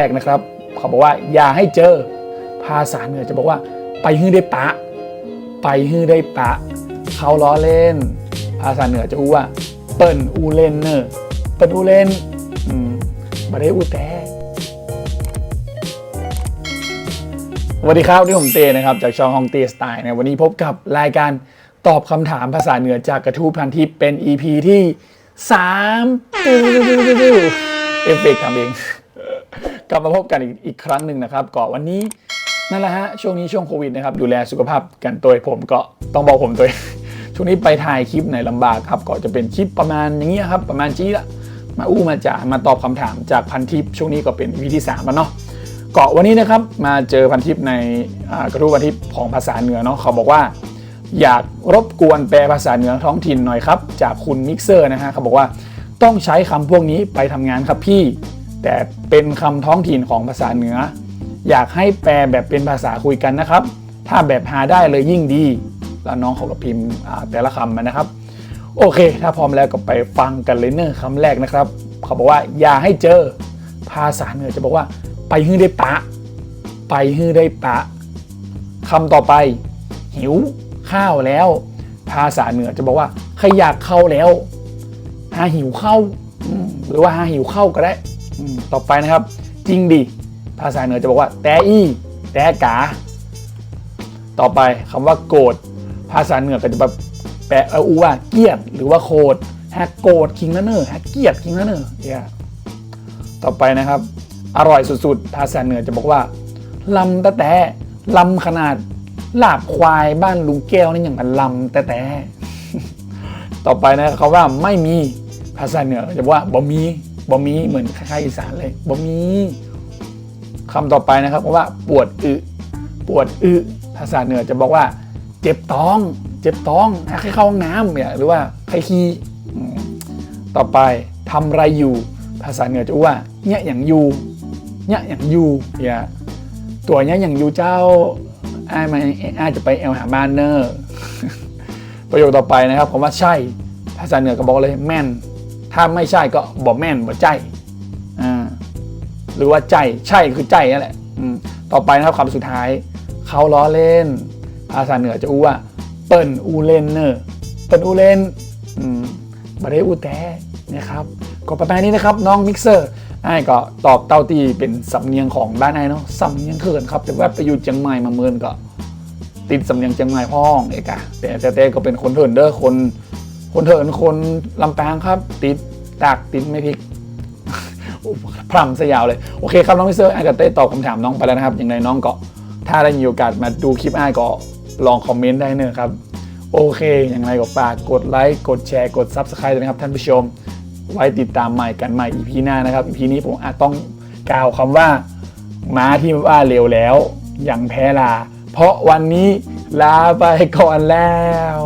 แรกนะครับ เขาบอกว่าอย่าให้เจอภาษาเหนือจะบอกว่า ไปฮื้อได้ปะ ไปฮื้อได้ปะ เขาล้อเล่น ภาษาเหนือจะอู้ว่า เปิ้นอูเล่นเนอะเปิ้นอูเล่นอืมบ่ได้อูแต่สวัสดีครับที่ผมเตนะครับจากช่องฮองเตสไตล์นะวันนี้พบกับรายการตอบคำถามภาษาเหนือจากกระทู้พันทิปเป็น EP ที่3ติ้วๆเอฟเฟกต์ทำเอง กลับมาพบกันอีกอีกครั้งหนึ่งนะครับก่อวันนี้นั่นแหละฮะช่วงนี้ช่วงโควิดนะครับดูแลสุขภาพกันตัวผมก็ต้องบอกผมตัวช่วงนี้ไปถ่ายคลิปไหนลำบากครับก็จะเป็นคลิปประมาณอย่างเงี้ยครับประมาณจี้ละมาอู้มาจ่ามาตอบคำถามจากพันทิปช่วงนี้ก็เป็นวิธีสามแล้วเนาะเกาะวันนี้นะครับมาเจอพันทิปในกระทู้พันทิปของภาษาเหนือเนาะเขาบอกว่า อยากรบกวนแปลภาษาเหนือท้องถิ่นหน่อยครับ จากคุณมิกเซอร์นะฮะเขาบอกว่าต้องใช้คำพวกนี้ไปทำงานครับพี่ แต่เป็นคำท้องถิ่นของภาษาเหนือ อยากให้แปลแบบเป็นภาษาคุยกันนะครับ ถ้าแบบหาได้เลยยิ่งดี แล้วน้องเขาก็พิมพ์แต่ละคำมานะครับ โอเค ถ้าพร้อมแล้วก็ไปฟังกันเลยเนอะคำแรกนะครับ เขาบอกว่าอย่าให้เจอ ภาษาเหนือจะบอกว่า ไปฮื้อได้ปะ ไปฮื้อได้ปะคำต่อไป หิว ข้าวแล้ว ภาษาเหนือจะบอกว่าใครอยากเข้าแล้ว หาหิวเข้าหรือว่าหาหิวเข้าก็ได้ ต่อไปนะครับ จริงดิ ภาษาเหนือจะบอกว่า แต่อี้แต่กา ต่อไปคำว่าโกรธภาษาเหนือก็จะแบบแปลเอาอูว่าเกียดหรือว่าโคตรแฮกโกรธคิงนั่นเนอแฮกเกียดคิงนั่นเนอเนี่ยต่อไปนะครับ อร่อยสุดๆ ภาษาเหนือจะบอกว่าลำแต่แต่ลำขนาดลาบควายบ้านลุงแก้วนี่อย่างมันลำแต่แต่ต่อไปนะเขาว่าไม่มีภาษาเหนือจะบอกว่าบ่มี บ่มีเหมือนคล้ายๆอีสานเลยบ่มีคำต่อไปนะครับว่าปวดอึปวดอึภาษาเหนือจะบอกว่า เจ็บท้อง เจ็บท้องให้เข้าห้องน้ำเนี่ยหรือว่าใครขี้ต่อไปทำอะไรอยู่ ภาษาเหนือจะว่าเนี่ยอย่างอยู่เนี่ยอย่างอยู่เนี่ยตัวเนี่ยอย่างอยู่เจ้าอ้ายมาอ้ายจะไปแอลหาบ้านเนอร์ประโยคต่อไปนะครับคำว่าใช่ ภาษาเหนือก็บอกเลยแม่น ถ้าไม่ใช่ก็บอกแม่นบอกใจอ่าหรือว่าใจใช่คือใจนั่นแหละอืมต่อไปนะครับคำสุดท้าย เขาล้อเล่น ภาษาเหนือจะอู้ว่า เปิ้นอูเล่นเนอร์เปิ้นอูเล่นอืมบาได้อูแต่นะครับ ก็ประมาณนี้นะครับ น้องมิกเซอร์ไอ้ก็ตอบเต้าตีเป็นสำเนียงของบ้านไอ้เนาะสำเนียงเขินครับ แต่ว่าไปอยู่เชียงใหม่มาเมินก็ ติดสำเนียงเชียงใหม่พ้องเอกอะแต่แต่แต่ก็เป็นคนเถินเด้อคน คนเถินคนลำปางครับ ติดตากติดไม่พิกพร่ำสยาวเลย โอเคครับ น้องมิสเตอร์ไอ้กับเต้ตอบคำถามน้องไปแล้วนะครับ อย่างไรน้องก็ถ้าได้มีโอกาสมาดูคลิปไอ้ก็ลองคอมเมนต์ได้เนอะครับ โอเค อย่างไรก็ฝากกดไลค์กดแชร์กด Subscribe ด้วยนะครับท่านผู้ชม ไว้ติดตามใหม่กันใหม่ EP หน้านะครับ EP นี้ผมอาจต้องกล่าวคำว่าม้าที่ว่าเร็วแล้วยังแพ้ลา เพราะวันนี้ ลาไปก่อนแล้ว